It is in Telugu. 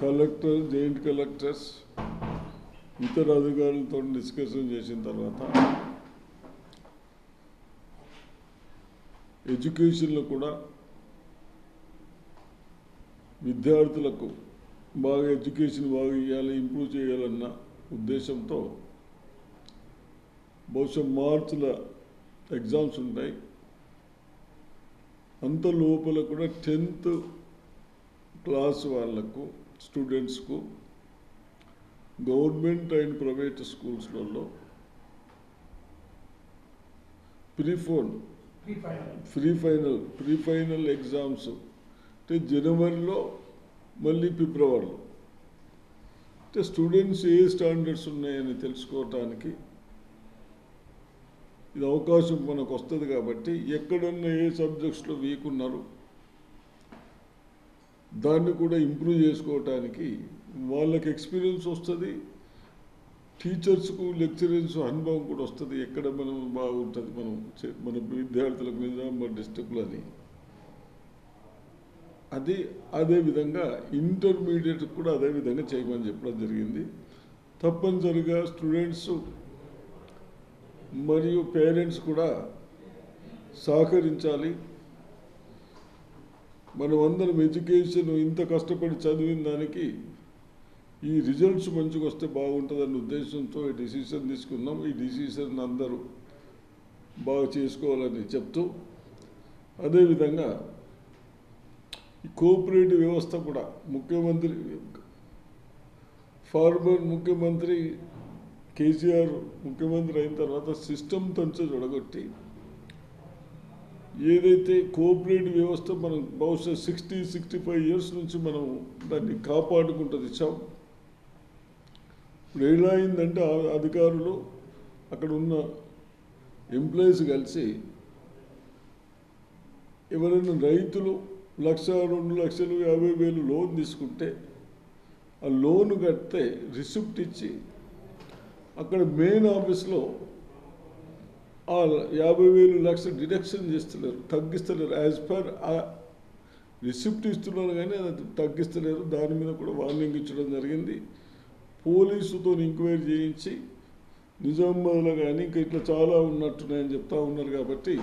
కలెక్టర్ జాయింట్ కలెక్టర్స్ ఇతర అధికారులతో డిస్కషన్ చేసిన తర్వాత ఎడ్యుకేషన్లో కూడా విద్యార్థులకు బాగా ఎడ్యుకేషన్ బాగా ఇవ్వాలి ఇంప్రూవ్ చేయాలన్న ఉద్దేశంతో బహుశా మార్చిలో ఎగ్జామ్స్ ఉంటాయి. అంత లోపల కూడా టెన్త్ క్లాస్ వాళ్ళకు స్టూడెంట్స్కు government and private స్కూల్స్లలో pre phone pre final pre final exams. అంటే జనవరిలో మళ్ళీ ఫిబ్రవరిలో. అంటే స్టూడెంట్స్ ఏ స్టాండర్డ్స్ ఉన్నాయని తెలుసుకోవటానికి ఇది అవకాశం మనకు వస్తుంది కాబట్టి ఎక్కడున్న ఏ సబ్జెక్ట్స్లో వీక్ ఉన్నారు దాన్ని కూడా ఇంప్రూవ్ చేసుకోవటానికి వాళ్ళకి ఎక్స్పీరియన్స్ వస్తుంది. టీచర్స్కు లెక్చరర్స్ అనుభవం కూడా వస్తుంది. ఎక్కడ మనం బాగుంటుంది మనం చే- మన విద్యార్థులకు నిజామాబాద్ డిస్టిక్లో అని. అది అదే విధంగా ఇంటర్మీడియట్ కూడా అదే విధంగా చేయమని చెప్పడం జరిగింది. తప్పనిసరిగా స్టూడెంట్స్ మరియు పేరెంట్స్ కూడా సహకరించాలి. మనం అందరం ఎడ్యుకేషన్ ఇంత కష్టపడి చదివిన దానికి ఈ రిజల్ట్స్ మంచిగా వస్తే బాగుంటుందన్న ఉద్దేశంతో ఈ డిసిషన్ తీసుకున్నాం. ఈ డిసిషన్ అందరూ బాగా చేసుకోవాలని చెప్తూ అదేవిధంగా ఈ కోఆపరేటివ్ వ్యవస్థ కూడా ముఖ్యమంత్రి ఫార్మర్ ముఖ్యమంత్రి కేసీఆర్ ముఖ్యమంత్రి అయిన తర్వాత సిస్టమ్ తంచు జొడగొట్టి ఏదైతే కోఆపరేటివ్ వ్యవస్థ మనం బహుశా సిక్స్టీ సిక్స్టీ ఫైవ్ ఇయర్స్ నుంచి మనం దాన్ని కాపాడుకుంటుంది తెచ్చాం ఇప్పుడు ఎలా అయిందంటే ఆ అధికారులు అక్కడ ఉన్న ఎంప్లాయీస్ కలిసి ఎవరైనా రైతులు లక్ష రెండు లక్షలు యాభై వేలు లోన్ తీసుకుంటే ఆ లోన్ కడితే రిసిప్ట్ ఇచ్చి అక్కడ మెయిన్ ఆఫీస్లో ఆ యాభై వేలు లక్షలు డిడక్షన్ చేస్తలేరు తగ్గిస్తలేరు. యాజ్ పర్ రిసిప్ట్ ఇస్తున్నారు కానీ అది తగ్గిస్తలేరు. దాని మీద కూడా వార్నింగ్ ఇచ్చడం జరిగింది. పోలీసుతో ఎంక్వైరీ చేయించి నిజామాబాద్లో కానీ ఇంకా ఇట్లా చాలా ఉన్నట్టున్నాయని చెప్తా ఉన్నారు కాబట్టి